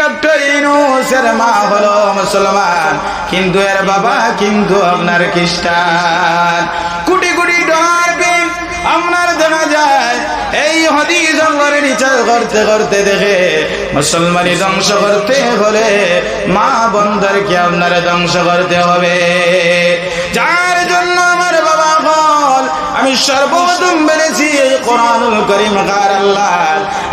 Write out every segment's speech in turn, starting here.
Doctor মা হলো মুসলমান। কিন্তু এর বাবা কিন্তু আপনার খ্রিস্টান। কোটি কোটি ডলার আপনার দেখা যায়, এই হদি জঙ্গলের বিচার করতে করতে দেখে মুসলমানি ধ্বংস করতে হলে মা বন্ধরকে আপনার ধ্বংস করতে হবে? আমি সর্বপ্রথম বেড়েছি এই কোরআনুল করিম কার আল্লাহ?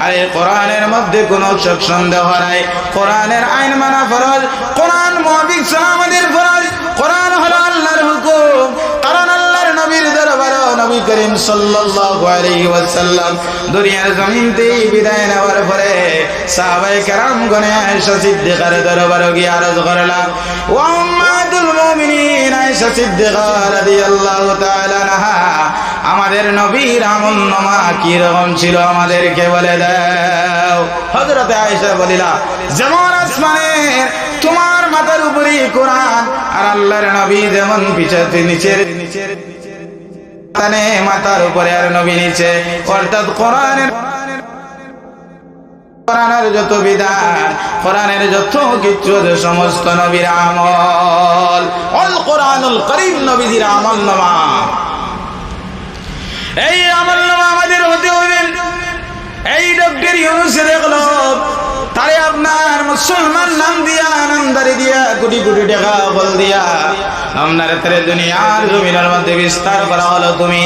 আর এই কোরআনের মধ্যে কোনো চোখ সন্দেহ নাই। কোরআনের আইন মানা ফরজ, কোরআন মহাবিক আমাদের ফরজ, কোরআন হলো আল্লাহর হুকুম। কারণ আল্লাহর নবীর দরবার নবী করিম সাল্লাল্লাহু আলাইহি ওয়াসাল্লাম দুনিয়ার জমিনতে বিদায় নেওয়ার পরে সাহাবায়ে কেরাম গনে আয়েশা সিদ্দিকার দরবার গিয়ে আরজ করলাম। ওয়া উম্মাতুল মুমিনিন আয়েশা সিদ্দিকা রাদিয়াল্লাহু তাআলা আনহা আমাদের নবীর আমল নামা কি রকম ছিল আমাদেরকে বলে দাও। হযরতে আয়েশা বলিলা, যেমন আসমানের, তোমার মাথার উপরে কোরআন, আর আল্লাহর নবী যেমন পিছাতে নিচের নিচের মাথার উপরে আর নবী নিচে, অর্থাৎ কোরআনের কোরআনের যত বিধান, কোরআনের যত কিছু সমস্ত নবীর আমল। অল কোরআনুল করিম নবীদের আমল নামা। এই আমল নামা আমাদের হতে হবে। এই ডক্টর ইউনুসে দেখল তারে আপনার মুসলমান নাম দিয়া, নামদারি দিয়া, কোটি কোটি টাকা বল দিয়া, আপনার তারে দুনিয়ার জমিনের মধ্যে বিস্তার করা হলো তুমি।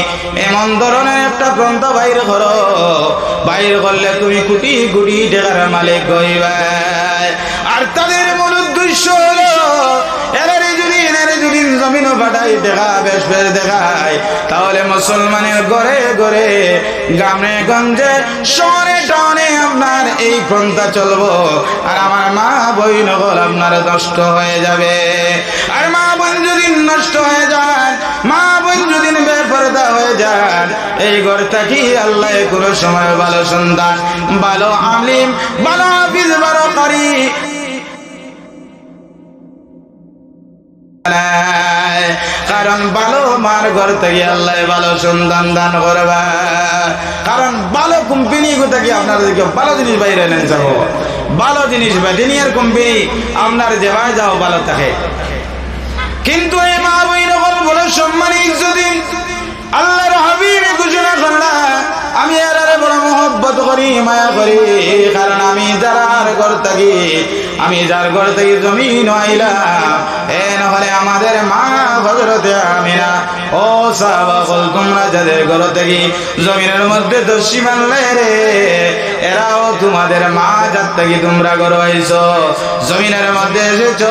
এমন ধরনের একটা গ্রন্থ বাইর করো। বাইর করলে তুমি কোটি কোটি টাকার মালিক হইবে। আর তাদের মূল উদ্দেশ্য হলো জমিনও পাঠাই দেখা বেশ বেশ দেখায়। তাহলে মুসলমানের ঘরে ঘরে গ্রামে গঞ্জে, শহরে টাউনে আপনার এই পন্থা চলবো। আর আমার মা বই নগর আপনার নষ্ট হয়ে যাবে। আর মা বোন যদি নষ্ট হয়ে যান মা বোন যদি বেপরদা হয়ে যান এই ঘর থাকি আল্লাহ কোনো সময় ভালো সন্তান, ভালো আলিম, ভালো হাফিজ, ভালো করি কারণ ভালো মার ঘর থেকে আল্লাহ ভালো সন্তান দান করবা। কারণ ভালো কোম্পানি থেকে আপনাদেরকে ভালো জিনিস বাইরে নেন যাব ভালো জিনিস বা ডিনিয়ার কোম্পানি আপনার যেভাবে যাও, ভালো থাকে। কিন্তু এই মা বই রকম বড় সম্মানী যদি আল্লাহর হাবিব ঘোষণা করলা, আমি আর আরে বড় মহব্বত করি, মায়া করি, কারণ আমি যার ঘর থাকি আমি যার ঘর থেকে জমিন আইলাম, এ নহলে আমাদের মা হজরতে আমিনা। ও সাহাবাকল তোমরা যাদের ঘর থেকে জমিনের মধ্যে দোষী মানলে রে, এরাও তোমাদের মা যার থেকে তোমরা ঘর হয়েছো জমিনের মধ্যে এসেছ,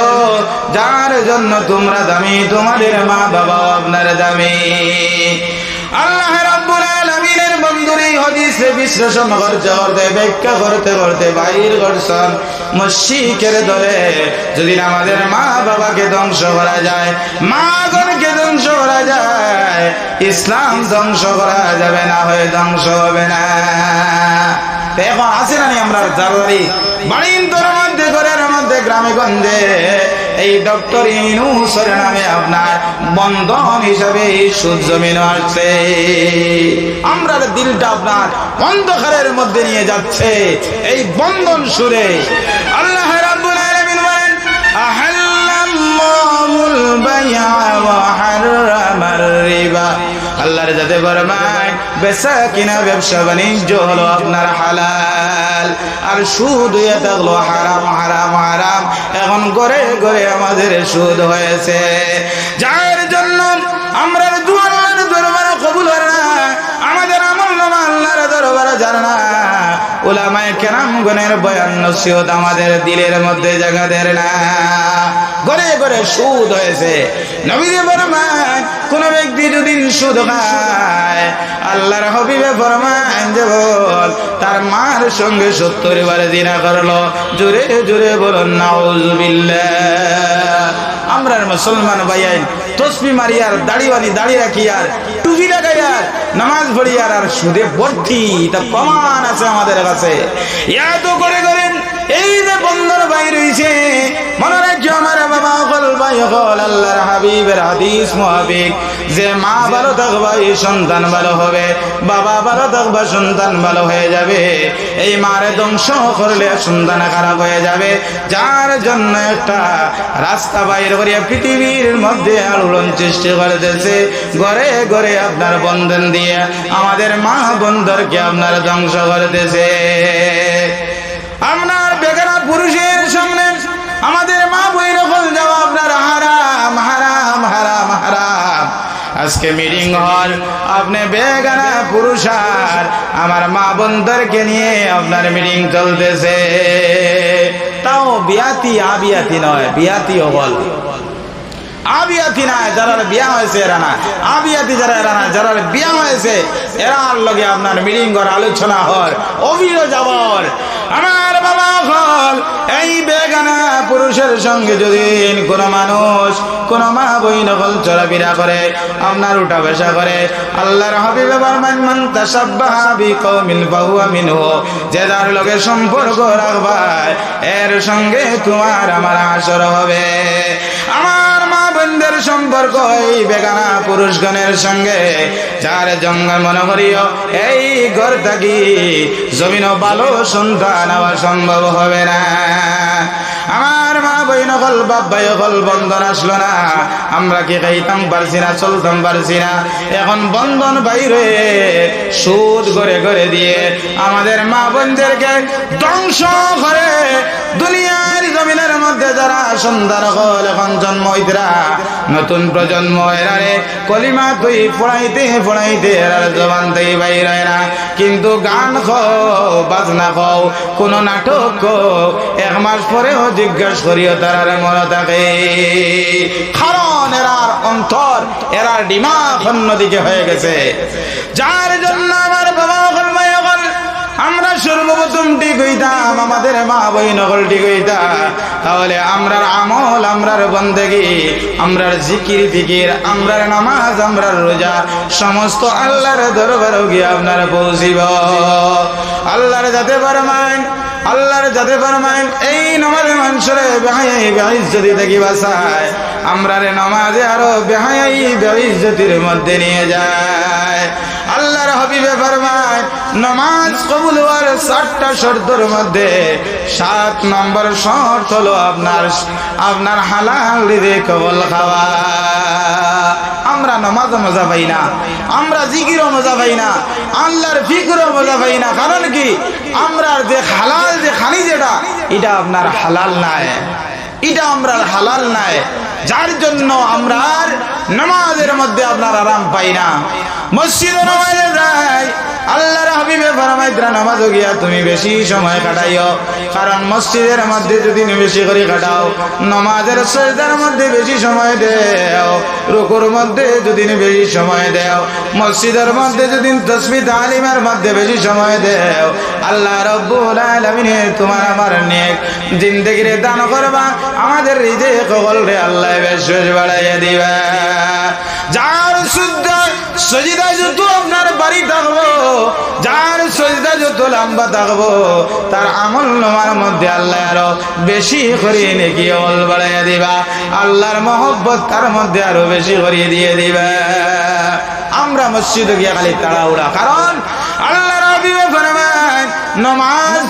যার জন্য তোমরা দামি, তোমাদের মা বাবা আপনার দামি। আল্লাহ রাব্বুল আলামিনের বন্ধুরে হাদিসে বিশ্লেষণ করতে করতে, ব্যাখ্যা করতে করতে বাইর করছেন। মুশরিকের দলে যদি আমাদের মা বাবাকে ধ্বংস করা যায় মা গণকে ধ্বংস করা যায়, ইসলাম ধ্বংস করা যাবে না, হয়ে ধ্বংস হবে না। এখন আছে না আমরা জারদারি বাড়ির মধ্যে, ঘরের মধ্যে গ্রামে গঞ্জে এই ডক্টর ইনুসের নামে আপনার বন্ধন হিসাবে সুদ জমিন আসছে। আমরা দিলটা আপনার অন্ধকারের মধ্যে নিয়ে যাচ্ছে, এই বন্ধন সুরে যাতে ফরমান বেচা কিনা ব্যবসা বাণিজ্য হলো আপনার হালাল। আর সুদ হয়ে থাকল হারাম হারাম হারাম। এখন ঘরে ঘরে আমাদের সুদ হয়েছে। যার জন্য আমরা দুয়ার দরবারে কবুল হয় না। আমাদের আমল নামা আল্লাহর দরবারে জানে না। ওলামায় কেরাম গনের বয়ান নসিহত আমাদের দিলের মধ্যে জায়গা দেয় না। ঘরে ঘরে সুদ হয়েছে। নবীরে ফরমান কোন ব্যক্তি যদি সুদ খায় আল্লাহর হবিবে ফরমান বল, তার মার সঙ্গে সত্তর বারে দিনা করল। জোরে জোরে বলুন নাউজুবিল্লাহ আমরা মুসলমান ভাইয়াই তসবি মারি আর দাড়িওয়ালি দাড়ি রাখি আর টুপি লাগাই আর নামাজ পড়ি আর আর সুদে ভর্তি। তা প্রমাণ আছে আমাদের কাছে। এত করে করেন এই যে বন্ধর ভাই রয়েছে মনে রাখছো আমার বাবা অকল ভাই হল আল্লাহর হাবিবের হাদিস মুহাবিক। যে মা ভালো থাকবা, এই সন্তান ভালো হবে। বাবা ভালো থাকবা, সন্তান ভালো হয়ে যাবে। এই মারে ধ্বংস করলে সন্তান খারাপ হয়ে যাবে। যার জন্য একটা রাস্তা বাইর করিয়া পৃথিবীর মধ্যে আলোড়ন সৃষ্টি করতেছে। ঘরে ঘরে আপনার বন্ধন দিয়ে আমাদের মা বন্ধরকে আপনার ধ্বংস করতেছে। আপনার আজকে মিটিং হল। আপনি বেগানা পুরুষ আর আমার মা বন্ধুরকে নিয়ে আপনার মিটিং চলতেছে। তাও বিয়াতি আবিয়াতি নয় বিয়াতি হল আবিয়াতি না যারা বিয়া হয়েছে এরা না আবিয়াতি যারা, এরা না যারা বিয়া হয়েছে, এরার লগে আপনার মিটিং কর আলোচনা হর অভির যাবর আমার পুরুষের সঙ্গে যদি কোন মানুষ কোন মা বই নকল চলাফেরা করে, আপনার উঠা বসা করে, আল্লাহর হাবিব মান মান তাসাব্বাহা বিকৌমিল বাহুয়া মিনহু, যে যার লগে সম্পর্ক রাখবায় এর সঙ্গে তোমার আমার আসর হবে। আমার মা বোনদের সম্পর্ক এই বেগানা পুরুষগণের সঙ্গে, যার জঙ্গল মনে করিও এই ঘর থাকি জমিন ভালো সন্তান হওয়া সম্ভব হবে না। আমার আমাদের মা বোনদেরকে ধ্বংস করে দুনিয়ার জমিনের মধ্যে যারা হল এখন জন্ম নতুন প্রজন্ম এরারে কলিমা তুই পড়াইতে পড়াইতে এরার জবান তুই বাইর না। কিন্তু গান খাও, বাজনা খাও, কোন নাটক এক মাস পরেও জিজ্ঞাসা করিও তারার মনে থাকে কারণ এরার অন্তর, এরার ডিমাগ অন্যদিকে হয়ে গেছে। যার জন্য আমার বাবা আমরা সর্বপ্রথম ঠিক হইতাম, আমাদের মা বই নকল ঠিক হইতাম তাহলে আমরার আমল, আমরার বন্দেগি, আমরার জিকির, ফিকির, আমরার নামাজ, আমরার রোজা, সমস্ত আল্লাহর দরবার গিয়ে আপনার পৌঁছিব। আল্লাহর যাতে পারমান আল্লাহর যাতে পারমান এই নমাজে মানুষের বেহাই বেহাইজ্জতি থেকে বাসায় আমরা রে নমাজে আরও বেহাই বেহাইজ্জতির মধ্যে নিয়ে যায়। আল্লাহর হাবিবে ফরমায় নমাজ কবুল হওয়ার সাতটা শর্তর মধ্যে সাত নম্বর শর্ত হলো আপনার আপনার হালাল রিদে কবল খাওয়া। আমরা নমাজও মজা পাই না, আমরা জিকিরও মজা পাই না, আল্লাহর ফিকরও মজা পাই না। কারণ কি? আমরা যে হালাল, যে খানি যেটা, এটা আপনার হালাল নাই। এটা আমরা হালাল নাই। যার জন্য আমরা নামাজের মধ্যে আপনার আরাম পাই না। মসজিদ নামাজে আল্লাহর নামাজও গিয়া তুমি বেশি সময় কাটাইও। কারণ মসজিদের মধ্যে যদি বেশি করে কাটাও, নমাজের সজদার মধ্যে বেশি সময় দেও, রুকুর মধ্যে যদি বেশি সময় দেও, মসজিদের মধ্যে যদি তসবি তালিমের মধ্যে বেশি সময় দেও, আল্লাহ রব্বুল আলামিনে তোমার আমার নেক জিন্দেগিরে দান করবা, আমাদের রিজে কবল রে আল্লাহ বেশ বাড়াইয়া দিবা। যার শুদ্ধ সজিদা যত আপনার বাড়ি থাকব যার সজিদা যত লম্বা থাকব তার আমল নমার মধ্যে আল্লাহ আরও বেশি করে নাকি অল বাড়াইয়া দিবা। আল্লাহর মহব্বত তার মধ্যে আরও বেশি করিয়ে দিয়ে দিবা। আমরা মসজিদে গিয়ে খালি তাড়াউড়া কারণ আল্লাহর হাবিবে নমাজ